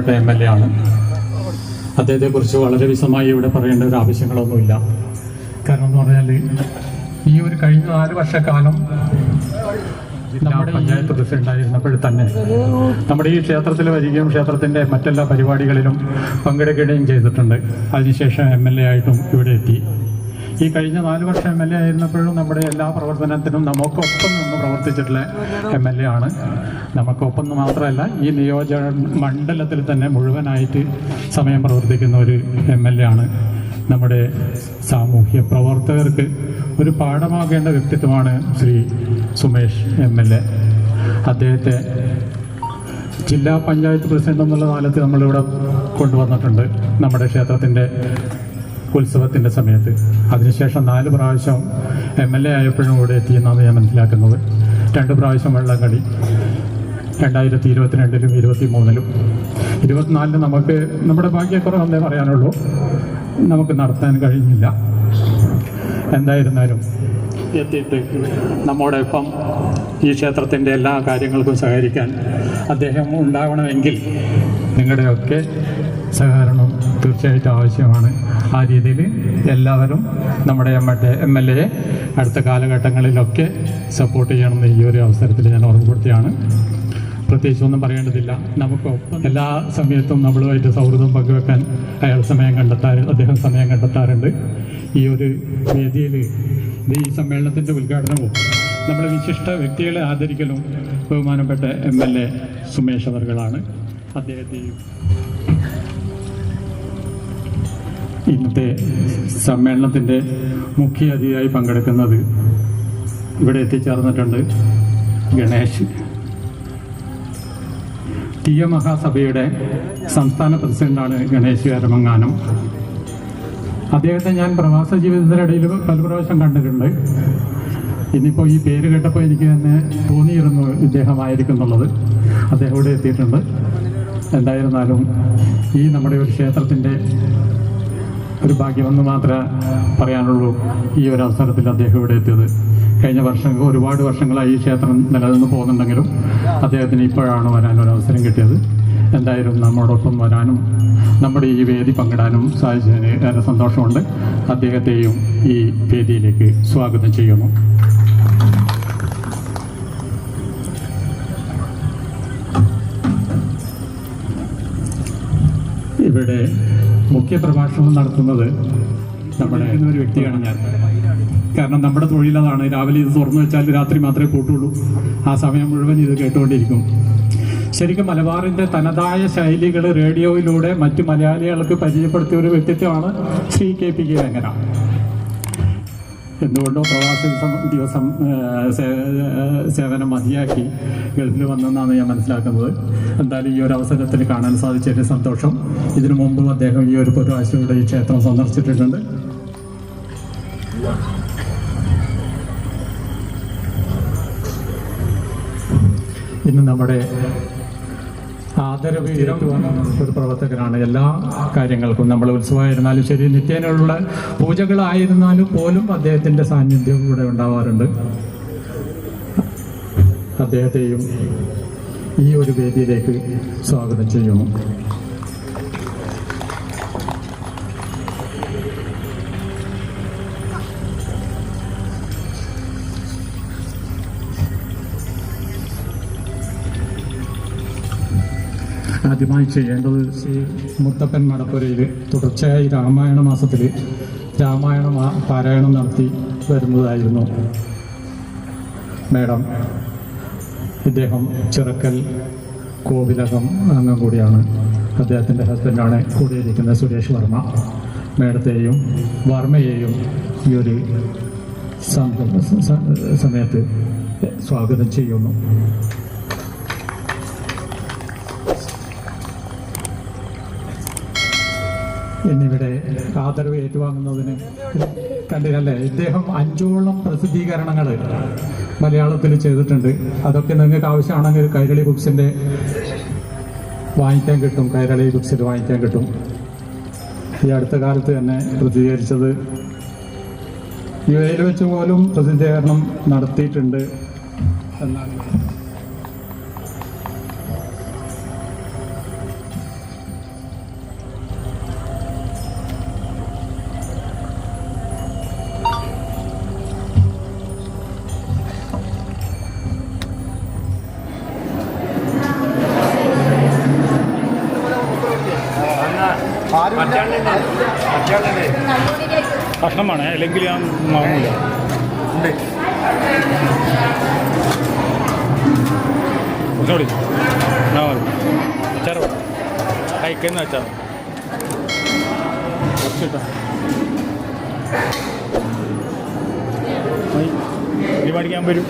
ബഹുമാനപ്പെട്ട M L A ആണ്. അദ്ദേഹത്തെക്കുറിച്ച് വളരെ വിശദമായി ഇവിടെ പറയേണ്ട ഒരു ആവശ്യങ്ങളൊന്നുമില്ല. കാരണം എന്ന് പറഞ്ഞാൽ ഈ ഒരു കഴിഞ്ഞ നാല് വർഷക്കാലം നമ്മുടെ പഞ്ചായത്ത് പ്രസിഡന്റ് ആയിരുന്നപ്പോൾ തന്നെ നമ്മുടെ ഈ ക്ഷേത്രത്തിൽ വരികയും ക്ഷേത്രത്തിന്റെ മറ്റെല്ലാ പരിപാടികളിലും പങ്കെടുക്കുകയും ചെയ്തിട്ടുണ്ട്. അതിനുശേഷം എം എൽ എ ആയിട്ടും ഇവിടെ എത്തി. ഈ കഴിഞ്ഞ നാല് വർഷം എം എൽ എ ആയിരുന്നപ്പോഴും നമ്മുടെ എല്ലാ പ്രവർത്തനത്തിനും നമുക്കൊപ്പം നിന്ന് പ്രവർത്തിച്ചിട്ടുള്ള എം എൽ എ ആണ്. നമുക്കൊപ്പം മാത്രമല്ല ഈ നിയോജക മണ്ഡലത്തിൽ തന്നെ മുഴുവനായിട്ട് സമയം പ്രവർത്തിക്കുന്ന ഒരു എം എൽ എ ആണ്. നമ്മുടെ സാമൂഹ്യ പ്രവർത്തകർക്ക് ഒരു പാഠമാകേണ്ട വ്യക്തിത്വമാണ് Shri Sumesh M L A. അദ്ദേഹത്തെ ജില്ലാ പഞ്ചായത്ത് പ്രസിഡന്റ് എന്നുള്ള കാലത്ത് നമ്മളിവിടെ കൊണ്ടുവന്നിട്ടുണ്ട്. നമ്മുടെ ക്ഷേത്രത്തിന്റെ ഉത്സവത്തിന്റെ സമയത്ത്. അതിനുശേഷം നാല് പ്രാവശ്യം എം എൽ എ ആയപ്പോഴും കൂടെ എത്തിയെന്നാണ് ഞാൻ മനസ്സിലാക്കുന്നത്. രണ്ട് പ്രാവശ്യം വെള്ളംകളി രണ്ടായിരത്തി ഇരുപത്തിരണ്ടിലും ഇരുപത്തി മൂന്നിലും ഇരുപത്തിനാലിന് നമുക്ക് നമ്മുടെ ഭാഗ്യക്കുറവെന്നേ പറയാനുള്ളൂ. നമുക്ക് നടത്താൻ കഴിഞ്ഞില്ല. എന്തായിരുന്നാലും. എത്തിയിട്ട് നമ്മോടൊപ്പം ഈ ക്ഷേത്രത്തിന്റെ എല്ലാ കാര്യങ്ങൾക്കും സഹകരിക്കാൻ അദ്ദേഹം ഉണ്ടാവണമെങ്കിൽ നിങ്ങളുടെയൊക്കെ സഹകരണം തീർച്ചയായിട്ടും ആവശ്യമാണ്. ആ രീതിയിൽ എല്ലാവരും നമ്മുടെ എം എൽ എയെ അടുത്ത കാലഘട്ടങ്ങളിലൊക്കെ സപ്പോർട്ട് ചെയ്യണമെന്ന് ഈ ഒരു അവസരത്തിൽ ഞാൻ ഓർമ്മപ്പെടുത്തിയാണ് പ്രത്യേകിച്ച് ഒന്നും പറയേണ്ടതില്ല. നമുക്ക് എല്ലാ സമയത്തും നമ്മളുമായിട്ട് സൗഹൃദം പങ്കുവെക്കാൻ അയാൾ സമയം കണ്ടെത്താറ് അദ്ദേഹം സമയം കണ്ടെത്താറുണ്ട്. ഈ ഒരു വേദിയിൽ ഈ സമ്മേളനത്തിന്റെ ഉദ്ഘാടനവും നമ്മുടെ വിശിഷ്ട വ്യക്തികളെ ആദരിക്കലും ബഹുമാനപ്പെട്ട എം എൽ എ സുമേഷ് അവർകളാണ്. അദ്ദേഹത്തെയും ഇന്നത്തെ സമ്മേളനത്തിന്റെ മുഖ്യ അതിഥിയായി പങ്കെടുക്കുന്നത് ഇവിടെ എത്തിച്ചേർന്നിട്ടുണ്ട് ഗണേഷ്. എ മഹാസഭയുടെ സംസ്ഥാന പ്രസിഡന്റാണ് ഗണേഷ് കരമങ്ങാനം. അദ്ദേഹത്തെ ഞാൻ പ്രവാസ ജീവിതത്തിനിടയിൽ പല പ്രാവശ്യം കണ്ടിട്ടുണ്ട്. ഇന്നിപ്പോൾ ഈ പേര് കേട്ടപ്പോൾ എനിക്ക് തന്നെ തോന്നിയിരുന്നു ഇദ്ദേഹമായിരിക്കും എന്നുള്ളത്. അദ്ദേഹം ഇവിടെ എത്തിയിട്ടുണ്ട്. എന്തായിരുന്നാലും ഈ നമ്മുടെ ഒരു ക്ഷേത്രത്തിന്റെ ഒരു ഭാഗ്യമെന്ന് മാത്രമേ പറയാനുള്ളൂ ഈ ഒരു അവസരത്തിൽ അദ്ദേഹം ഇവിടെ എത്തിയത്. കഴിഞ്ഞ വർഷം ഒരുപാട് വർഷങ്ങളായി ഈ ക്ഷേത്രം നിലനിന്ന് പോകുന്നുണ്ടെങ്കിലും അദ്ദേഹത്തിന് ഇപ്പോഴാണ് വരാനൊരു അവസരം കിട്ടിയത്. എന്തായാലും നമ്മോടൊപ്പം വരാനും നമ്മുടെ ഈ വേദി പങ്കിടാനും സാധിച്ചതിന് ഏറെ സന്തോഷമുണ്ട്. അദ്ദേഹത്തെയും ഈ വേദിയിലേക്ക് സ്വാഗതം ചെയ്യുന്നു. ഇവിടെ മുഖ്യ പ്രഭാഷണം നടത്തുന്നത് നമ്മുടെ ഒരു വ്യക്തിയാണ് ഞാൻ. കാരണം നമ്മുടെ തൊഴിലതാണ് രാവിലെ ഇത് തുറന്നു വെച്ചാൽ രാത്രി മാത്രമേ കൂട്ടുള്ളൂ. ആ സമയം മുഴുവൻ ഇത് കേട്ടുകൊണ്ടിരിക്കും. ശരിക്കും മലബാറിന്റെ തനതായ ശൈലികൾ റേഡിയോയിലൂടെ മറ്റു മലയാളികൾക്ക് പരിചയപ്പെടുത്തിയ ഒരു വ്യക്തിത്വമാണ് Shri K P K Venkana എന്തുകൊണ്ടോ പ്രവാസി ദിവസം സേവനം മതിയാക്കി ഗൾഫിൽ വന്നെന്നാണ് ഞാൻ മനസ്സിലാക്കുന്നത്. എന്തായാലും ഈ ഒരു അവസരത്തിൽ കാണാൻ സാധിച്ചതിന്റെ സന്തോഷം. ഇതിനു മുമ്പും അദ്ദേഹം ഈ ഒരു പ്രാവശ്യയുടെ ഈ ക്ഷേത്രം സന്ദർശിച്ചിട്ടുണ്ട്. ഇന്ന് നമ്മുടെ ആദരവ് ഏറ്റുവാങ്ങുന്ന ഒരു പ്രവർത്തകനാണ്. എല്ലാ കാര്യങ്ങൾക്കും നമ്മൾ ഉത്സവമായിരുന്നാലും ശരി നിത്യേനുള്ള പൂജകളായിരുന്നാലും പോലും അദ്ദേഹത്തിന്റെ സാന്നിധ്യം ഇവിടെ ഉണ്ടാവാറുണ്ട്. അദ്ദേഹത്തെയും ഈ ഒരു വേദിയിലേക്ക് സ്വാഗതം ചെയ്യുന്നു. ആദ്യമായി ചെയ്യേണ്ടത് ശ്രീ മുത്തപ്പൻ മടപ്പുരയിൽ തുടർച്ചയായി രാമായണ മാസത്തിൽ രാമായണ പാരായണം നടത്തി വരുന്നതായിരുന്നു. മേഡം ഇദ്ദേഹം ചിറക്കൽ കോവിലകം അംഗം കൂടിയാണ്. അദ്ദേഹത്തിന്റെ ഹസ്ബൻഡാണ് കൂടിയിരിക്കുന്ന സുരേഷ് വർമ്മ. മേഡത്തെയും വർമ്മയെയും ഈ ഒരു സമയത്ത് സ്വാഗതം ചെയ്യുന്നു. എന്നിവിടെ ആദരവ് ഏറ്റുവാങ്ങുന്നതിന് കണ്ടില്ലല്ലേ ഇദ്ദേഹം അഞ്ചോളം പ്രസിദ്ധീകരണങ്ങൾ മലയാളത്തിൽ ചെയ്തിട്ടുണ്ട്. അതൊക്കെ നിങ്ങൾക്ക് ആവശ്യമാണെങ്കിൽ കൈരളി ബുക്സിന്റെ വാങ്ങിക്കാൻ കിട്ടും. കൈരളി ബുക്സിൽ വാങ്ങിക്കാൻ കിട്ടും. ഈ അടുത്ത കാലത്ത് തന്നെ പ്രസിദ്ധീകരിച്ചത് യു എയിൽ വെച്ച് പോലും പ്രസിദ്ധീകരണം നടത്തിയിട്ടുണ്ട് എന്നാണ്. ഇല്ലെങ്കിൽ ഞാൻ വാങ്ങില്ല ഒന്നുകൂടി ഞാൻ മതി. അച്ചാറോ അയക്കുന്ന അച്ചാർ കുറച്ചിട്ടാ. ഇനി മേടിക്കാൻ വരും.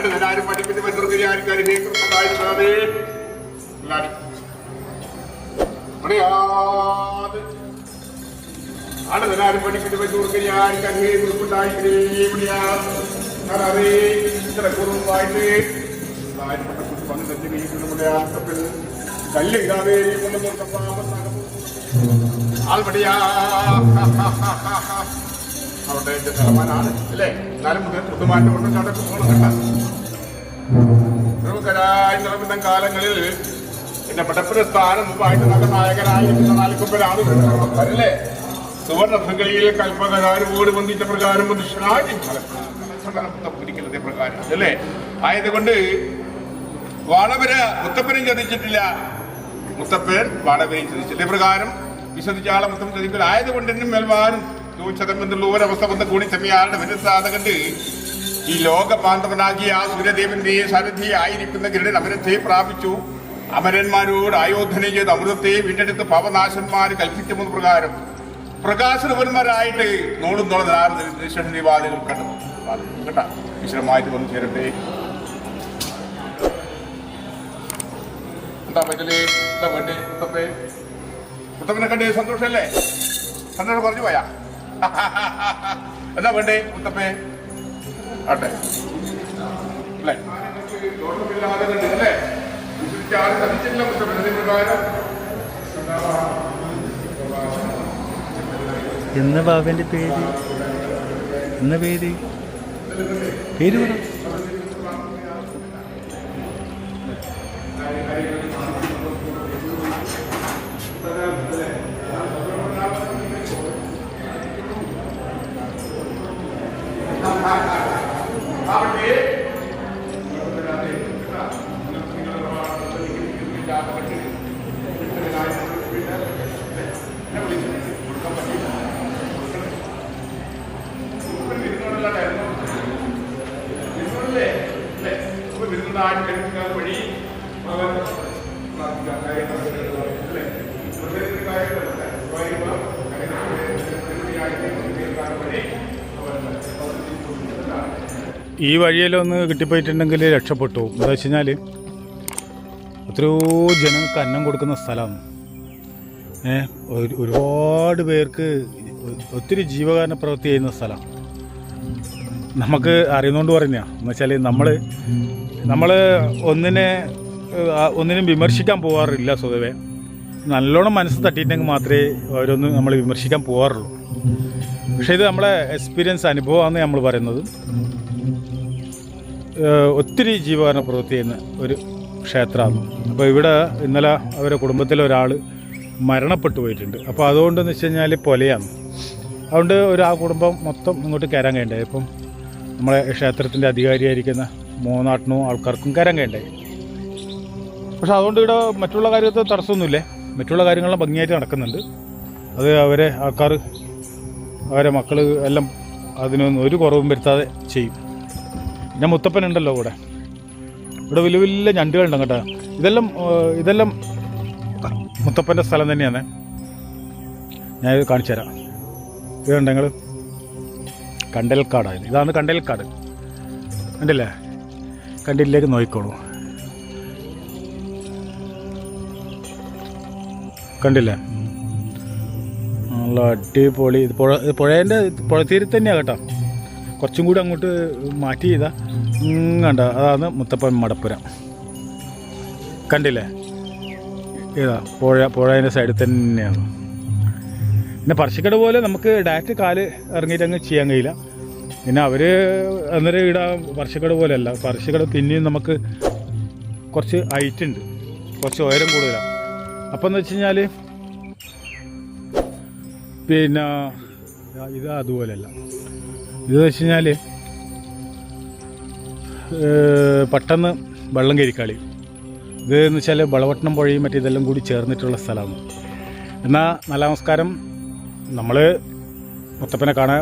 അടുത്തതാരും പഠിപ്പിച്ച് മന്ത്രിയാരും കരുതിയേക്കുന്നതായിരുന്നതേ അറിയാതെ അടുത്തതാരും പഠിപ്പിച്ച് മന്ത്രിയാരും കരുതിയേക്കുണ്ടായിട്ടേ ഇത്ര കുറുവായിട്ട് വന്ന് തെറ്റ് കഴിക്കുന്ന നമ്മുടെ ആട്ടത്തിൽ കല്ലിടാതെ കൊണ്ടുപോകുന്ന പാപം ആൽപടിയാ അവിടെ ഫലമാനാണ് അല്ലേ? എന്നാലും മുതുമാറ്റം കൊണ്ട് നടക്കും പോകണം പ്രമുഖരായി കാലങ്ങളിൽ എന്റെ പടപ്പിന് സ്ഥാനം മുമ്പായിട്ട് നല്ല നായകനായിരിക്കുന്ന നാലുകൊമ്പരാണ് അല്ലേ? സുവർണ ഭംഗളിയിൽ കൽപ്പകരാരോട് വന്നിച്ച പ്രകാരം മനുഷ്യനായി പ്രകാരം അല്ലേ? ആയതുകൊണ്ട് വാളവര് മുത്തപ്പനും ചതിച്ചിട്ടില്ല മുത്തപ്പൻ വാളവരെയും ചതിച്ചില്ല പ്രകാരം വിശ്വസിച്ചാളെ മുത്തം ചതിക്കൽ ആയതുകൊണ്ട് എന്നും മേൽവാനും ചോദിച്ചതെന്നുള്ള ഒരവസ്ഥ വന്ന് കൂടി ചെമ്മിയാളുടെ വിരുദ്ധാത കണ്ട് ഈ ലോകപാന്തവനാകിയ ആ സൂര്യദേവന്റെ സാരഥി ആയിരിക്കുന്ന ഗരുഡൻ അമരത്തെ പ്രാപിച്ചു. അമരന്മാരോട് ആയോധന ചെയ്ത് അമൃതത്തെ വീണ്ടെടുത്ത് പവനാശന്മാർ കൽപ്പിച്ചെന്ന പ്രകാരം പ്രകാശനപരന്മാരായിട്ട് നോളും നിവാദികൾ കണ്ടു. കേട്ടാ വിശദമായിട്ട് വന്നു ചേരട്ടെ. എന്താ പറ്റലേ എന്താ വേണ്ടേ? മുത്തപ്പനെ കണ്ടേ? സന്തോഷല്ലേ? സന്തോഷം പറഞ്ഞു പോയാ? എന്താ വേണ്ടേ മുത്തപ്പേ? ആട്ടെ. അല്ലേ? എന്താ ബാബന്റെ പേര്? എന്ന പേര്? പേര് പറ. ഈ വഴിയിലൊന്ന് കിട്ടിപ്പോയിട്ടുണ്ടെങ്കിൽ രക്ഷപ്പെട്ടു. എന്താ വെച്ച് കഴിഞ്ഞാൽ എത്രയോ ജനങ്ങൾക്ക് അന്നം കൊടുക്കുന്ന സ്ഥലമാണ് ഒരുപാട് പേർക്ക് ഒത്തിരി ജീവകാരണ പ്രവൃത്തി ചെയ്യുന്ന സ്ഥലമാണ് നമുക്ക് അറിയുന്നതുകൊണ്ട് പറഞ്ഞാ എന്ന് വെച്ചാൽ നമ്മൾ നമ്മൾ ഒന്നിനെ ഒന്നിനും വിമർശിക്കാൻ പോകാറില്ല സ്വതവേ. നല്ലോണം മനസ്സ് തട്ടിയിട്ടെങ്കിൽ മാത്രമേ ഓരോന്ന് നമ്മൾ വിമർശിക്കാൻ പോകാറുള്ളൂ പക്ഷേ ഇത് നമ്മളെ എക്സ്പീരിയൻസ് അനുഭവമാണെന്ന് നമ്മൾ പറയുന്നത്. ഒത്തിരി ജീവകാരണ പ്രവൃത്തി ചെയ്യുന്ന ഒരു ക്ഷേത്രമാണ്. അപ്പോൾ ഇവിടെ ഇന്നലെ അവരുടെ കുടുംബത്തിലെ ഒരാൾ മരണപ്പെട്ടു പോയിട്ടുണ്ട്. അപ്പോൾ അതുകൊണ്ടെന്ന് വെച്ച് കഴിഞ്ഞാൽ പൊലയാണ്. അതുകൊണ്ട് ഒരു ആ കുടുംബം മൊത്തം ഇങ്ങോട്ട് കയറാൻ കഴിയണ്ടായി. ഇപ്പം നമ്മളെ ക്ഷേത്രത്തിന്റെ അധികാരിയായിരിക്കുന്ന മൂന്നാട്ടിനും ആൾക്കാർക്കും കയറാൻ കഴിയണ്ടായി. പക്ഷെ അതുകൊണ്ട് ഇവിടെ മറ്റുള്ള കാര്യത്തിൽ തടസ്സമൊന്നുമില്ലേ. മറ്റുള്ള കാര്യങ്ങളെല്ലാം ഭംഗിയായിട്ട് നടക്കുന്നുണ്ട്. അത് അവരെ ആൾക്കാർ അവരെ മക്കൾ എല്ലാം അതിനൊന്നും ഒരു കുറവും വരുത്താതെ ചെയ്യും. പിന്നെ മുത്തപ്പൻ ഉണ്ടല്ലോ കൂടെ. ഇവിടെ വലിയ വലിയ ഞണ്ടുകളുണ്ട് കേട്ടോ ഇതെല്ലാം ഇതെല്ലാം മുത്തപ്പന്റെ സ്ഥലം തന്നെയാണ് ഞാൻ ഇത് കാണിച്ചു തരാം. ഇതുണ്ട് ഞങ്ങൾ കണ്ടൽക്കാടാണ് ഇതാണ് കണ്ടൽക്കാട്. കണ്ടില്ലേ? കണ്ടിലേക്ക് നോക്കിക്കോളൂ. കണ്ടില്ലേ? നല്ല അടിപൊളി. ഇത് പുഴ പുഴേന്റെ പുഴ തീരത്ത് തന്നെയാണ് കേട്ടോ. കുറച്ചും കൂടി അങ്ങോട്ട് മാറ്റി ചെയ്താൽ കണ്ട? അതാണ് മുത്തപ്പൻ മടപ്പുര. കണ്ടില്ലേ? ഇതാ പുഴ പുഴേന്റെ സൈഡിൽ തന്നെയാണ്. പിന്നെ പറശ്ശിക്കട പോലെ നമുക്ക് ഡയറക്റ്റ് കാൽ ഇറങ്ങിയിട്ട് അങ്ങ് ചെയ്യാൻ കഴിയില്ല. പിന്നെ അവർ അന്നേരം ഇവിടെ പറശ്ശിക്കട പോലെയല്ല. പറശ്ശിക്കട പിന്നെയും നമുക്ക് കുറച്ച് ഹൈറ്റ് ഉണ്ട്. കുറച്ച് ഉയരം കൂടുതലാണ് അപ്പം എന്ന് വെച്ച് കഴിഞ്ഞാൽ പിന്നെ ഇത് അതുപോലെയല്ല. ഇതെന്ന് വെച്ച് കഴിഞ്ഞാൽ പെട്ടെന്ന് വെള്ളം കരിക്കാളി ഇത് എന്ന് വെച്ചാൽ വളവട്ടണം പുഴയും മറ്റേ ഇതെല്ലാം കൂടി ചേർന്നിട്ടുള്ള സ്ഥലമാണ്. എന്നാൽ നല്ല നമസ്കാരം. നമ്മൾ മുത്തപ്പനെ കാണാൻ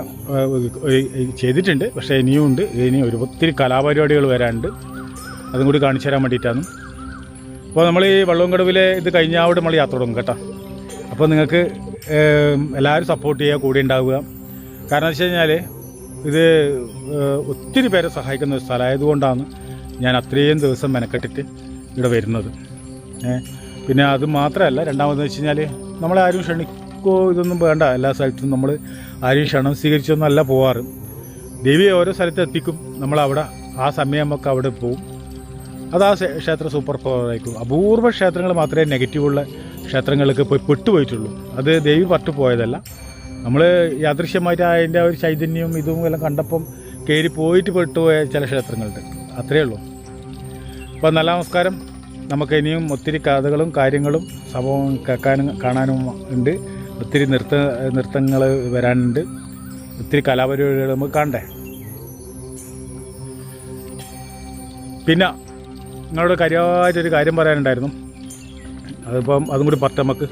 ചെയ്തിട്ടുണ്ട്. പക്ഷേ ഇനിയും ഉണ്ട്. ഇനി ഒരു ഒത്തിരി കലാപരിപാടികൾ വരാനുണ്ട്. അതും കൂടി കാണിച്ചു തരാൻ വേണ്ടിയിട്ടാണ്. അപ്പോൾ നമ്മൾ ഈ വള്ളംകടവിലെ ഇത് കഴിഞ്ഞാവിടെ നമ്മൾ യാത്ര തുടങ്ങും കേട്ടോ. അപ്പോൾ നിങ്ങൾക്ക് എല്ലാവരും സപ്പോർട്ട് ചെയ്യുക കൂടെ ഉണ്ടാവുക. കാരണം വെച്ച് കഴിഞ്ഞാൽ ഇത് ഒത്തിരി പേരെ സഹായിക്കുന്ന ഒരു സ്ഥലമായതുകൊണ്ടാണ് ഞാൻ അത്രയും ദിവസം മെനക്കെട്ടിട്ട് ഇവിടെ വരുന്നത്. പിന്നെ അത് മാത്രമല്ല രണ്ടാമതെന്ന് വെച്ച് കഴിഞ്ഞാൽ നമ്മളെ ആരും ക്ഷണിക്കോ ഇതൊന്നും വേണ്ട. എല്ലാ സ്ഥലത്തും നമ്മൾ ആരും ക്ഷണം സ്വീകരിച്ചൊന്നല്ല പോവാറ്. ദേവി ഓരോ സ്ഥലത്ത് എത്തിക്കും. നമ്മളവിടെ ആ സമയമൊക്കെ അവിടെ പോവും. അത് ആ ക്ഷേത്ര സൂപ്പർ പവർ ആയിരിക്കും അപൂർവ ക്ഷേത്രങ്ങൾ മാത്രമേ നെഗറ്റീവുള്ള ക്ഷേത്രങ്ങൾക്ക് പോയി പെട്ടുപോയിട്ടുള്ളൂ. അത് ദേവി പറ്റു പോയതല്ല. നമ്മൾ യാദൃശ്യമായിട്ട് അതിന്റെ ഒരു ചൈതന്യവും ഇതും എല്ലാം കണ്ടപ്പം കയറി പോയിട്ട് പെട്ടുപോയ ചില ക്ഷേത്രങ്ങളുണ്ട്. അത്രയേ ഉള്ളൂ. അപ്പോൾ നല്ല നമസ്കാരം. നമുക്ക് ഇനിയും ഒത്തിരി കഥകളും കാര്യങ്ങളും സംഭവം കേൾക്കാനും കാണാനും ഉണ്ട്. ഒത്തിരി നൃത്ത നൃത്തങ്ങൾ വരാനുണ്ട്. ഒത്തിരി കലാപരിപാടികൾ നമുക്ക് കാണണ്ടേ? പിന്നെ നിങ്ങളോട് കാര്യമായിട്ടൊരു കാര്യം പറയാനുണ്ടായിരുന്നു. അതിപ്പം അതും കൂടി പറഞ്ഞ് നമുക്ക്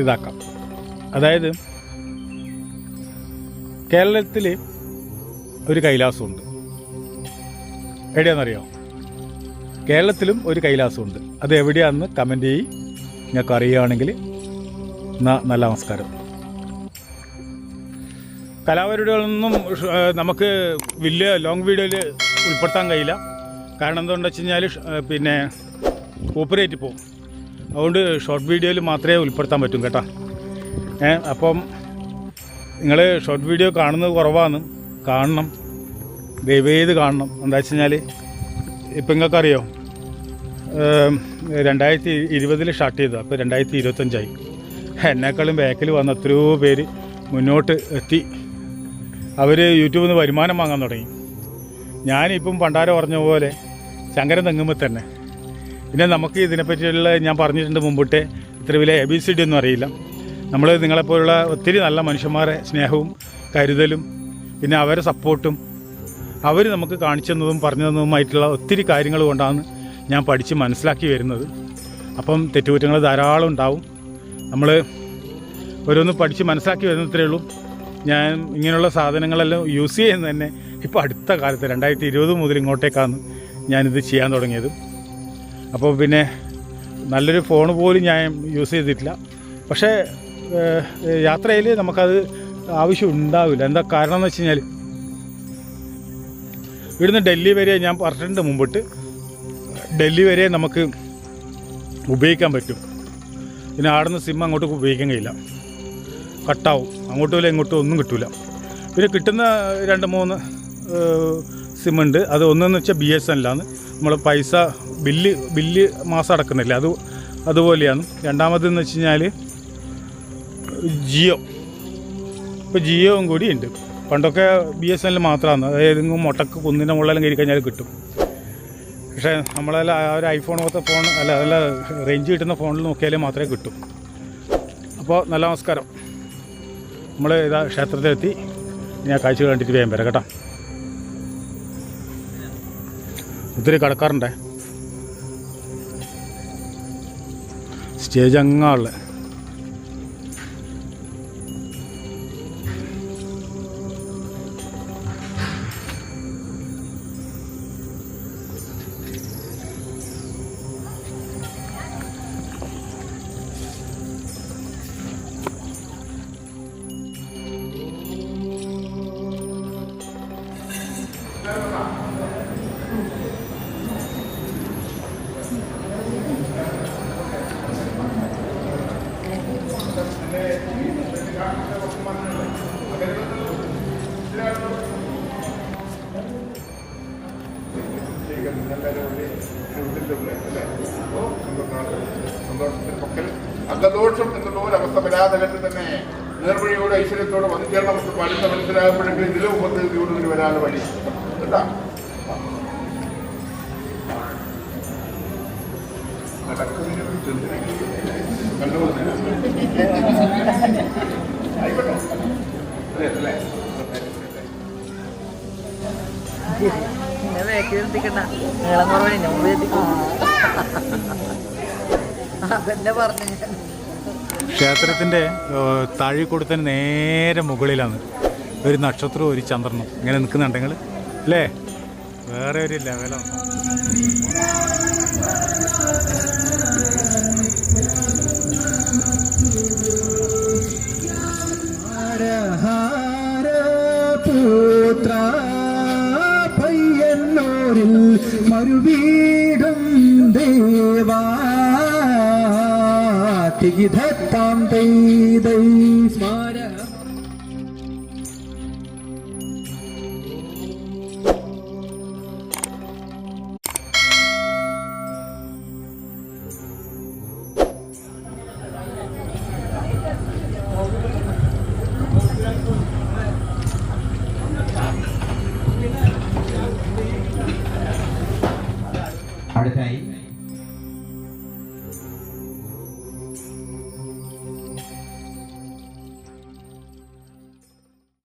ഇതാക്കാം. അതായത് കേരളത്തിൽ ഒരു കൈലാസമുണ്ട്. എവിടെയാണെന്നറിയോ? കേരളത്തിലും ഒരു കൈലാസമുണ്ട്. അത് എവിടെയാണെന്ന് കമന്റ് ചെയ്യും. നിങ്ങൾക്ക് അറിയുകയാണെങ്കിൽ നല്ല നമസ്കാരം. കലാപരിപാടികളൊന്നും നമുക്ക് വലിയ ലോങ് വീഡിയോയിൽ ഉൾപ്പെടുത്താൻ കഴിയില്ല. കാരണം എന്താണെന്ന് വെച്ച് കഴിഞ്ഞാൽ പിന്നെ കോപ്പറേറ്റ് പോകും അതുകൊണ്ട് ഷോർട്ട് വീഡിയോയിൽ മാത്രമേ ഉൾപ്പെടുത്താൻ പറ്റും കേട്ടോ. അപ്പം നിങ്ങൾ ഷോർട്ട് വീഡിയോ കാണുന്നത് കുറവാണ്. കാണണം. ദയവേത് കാണണം. എന്താ വെച്ച് കഴിഞ്ഞാൽ ഇപ്പം നിങ്ങൾക്കറിയോ രണ്ടായിരത്തി ഇരുപതിൽ സ്റ്റാർട്ട് ചെയ്തത്. അപ്പോൾ രണ്ടായിരത്തി ഇരുപത്തഞ്ചായി. എന്നെക്കാളും ബാക്കിൽ വന്ന എത്രയോ പേര് മുന്നോട്ട് എത്തി. അവർ യൂട്യൂബിൽ നിന്ന് വരുമാനം വാങ്ങാൻ തുടങ്ങി. ഞാനിപ്പം പണ്ടാര പറഞ്ഞ പോലെ ശങ്കരൻ തെങ്ങുമ്പോൾ തന്നെ. പിന്നെ നമുക്ക് ഇതിനെപ്പറ്റിയുള്ള ഞാൻ പറഞ്ഞിട്ടുണ്ട് മുമ്പിട്ട് ഇത്ര വലിയ എ ബി സി ഡി ഒന്നും അറിയില്ല. നമ്മൾ നിങ്ങളെപ്പോലുള്ള ഒത്തിരി നല്ല മനുഷ്യന്മാരെ സ്നേഹവും കരുതലും പിന്നെ അവരെ സപ്പോർട്ടും അവർ നമുക്ക് കാണിച്ചു തന്നതും പറഞ്ഞു തന്നതുമായിട്ടുള്ള ഒത്തിരി കാര്യങ്ങൾ കൊണ്ടാണ് ഞാൻ പഠിച്ച് മനസ്സിലാക്കി വരുന്നത്. അപ്പം തെറ്റുകുറ്റങ്ങൾ ധാരാളം ഉണ്ടാവും. നമ്മൾ ഓരോന്ന് പഠിച്ച് മനസ്സിലാക്കി വരുന്നത്രേ ഉള്ളൂ. ഞാൻ ഇങ്ങനെയുള്ള സാധനങ്ങളെല്ലാം യൂസ് ചെയ്യുന്നത് തന്നെ ഇപ്പോൾ അടുത്ത കാലത്ത് രണ്ടായിരത്തി ഇരുപത് മുതൽ ഇങ്ങോട്ടേക്കാണ് ഞാനിത് ചെയ്യാൻ തുടങ്ങിയത്. അപ്പോൾ പിന്നെ നല്ലൊരു ഫോൺ പോലും ഞാൻ യൂസ് ചെയ്തിട്ടില്ല. പക്ഷേ യാത്രയിൽ നമുക്കത് ആവശ്യം ഉണ്ടാവില്ല എന്താ കാരണം എന്ന് വെച്ച് കഴിഞ്ഞാൽ ഇവിടുന്ന് ഡൽഹി വരെ ഞാൻ പറഞ്ഞിട്ടുണ്ട് മുമ്പിട്ട്. ഡൽഹി വരെ നമുക്ക് ഉപയോഗിക്കാൻ പറ്റും. പിന്നെ ആടുന്ന സിം അങ്ങോട്ട് ഉപയോഗിക്കാൻ കഴിയില്ല കട്ടാവും. അങ്ങോട്ടും ഇല്ല ഇങ്ങോട്ടും ഒന്നും കിട്ടില്ല പിന്നെ കിട്ടുന്ന രണ്ട് മൂന്ന് സിമ്മുണ്ട് അത് ഒന്നെന്ന് വെച്ചാൽ ബി എസ് ആണ്. നമ്മൾ പൈസ ബില്ല് ബില്ല് മാസം അടക്കുന്നില്ല. അത് അതുപോലെയാണ്. രണ്ടാമതെന്ന് വെച്ച് കഴിഞ്ഞാൽ ജിയോ. ഇപ്പോൾ ജിയോയും കൂടി ഉണ്ട്. പണ്ടൊക്കെ ബി എസ് എൻ എൽ മാത്രമാണ് അതായത് മുട്ടക്ക് കുന്നിന്റെ മുകളിലും കയറി കഴിഞ്ഞാൽ കിട്ടും. പക്ഷേ നമ്മളെല്ലാം ആ ഒരു ഐഫോൺ പോലത്തെ ഫോൺ അല്ല അതല്ല റേഞ്ച് കിട്ടുന്ന ഫോണിൽ നോക്കിയാലേ മാത്രമേ കിട്ടും. അപ്പോൾ നല്ല നമസ്കാരം. നമ്മൾ ഇതാ ക്ഷേത്രത്തിലെത്തി. ഞാൻ കാഴ്ച കണ്ടിട്ട് വേഗം വരാം കേട്ടോ. ഒത്തിരി കടക്കാറുണ്ടേ. സ്റ്റേജ് അങ്ങാൾ സന്തോഷത്തിന്റെ പക്കൽ അംഗദോഷം എന്നുള്ള ഒരു അവസ്ഥ വരാതെ തന്നെ നേർവഴിയോട് ഐശ്വര്യത്തോടെ വന്നിട്ടാണ് നമുക്ക് പാടുന്ന മനസ്സിലാകുമ്പോഴെങ്കിലും ഇതിലും ഉപദ്രവിയോട് ഇതിന് വരാതെ വഴി. കേട്ടാ? നടക്കുന്നതിന് ആയിക്കോട്ടെ. അതെ അല്ലേ? ഞാൻ ക്ഷേത്രത്തിന്റെ താഴിക്കൊടുത്തതിന് നേരെ മുകളിലാണ്. ഒരു നക്ഷത്രവും ഒരു ചന്ദ്രനും ഇങ്ങനെ നിൽക്കുന്നുണ്ടെങ്കിൽ അല്ലേ? വേറെ ഒരു ലെവലാണ് ही धर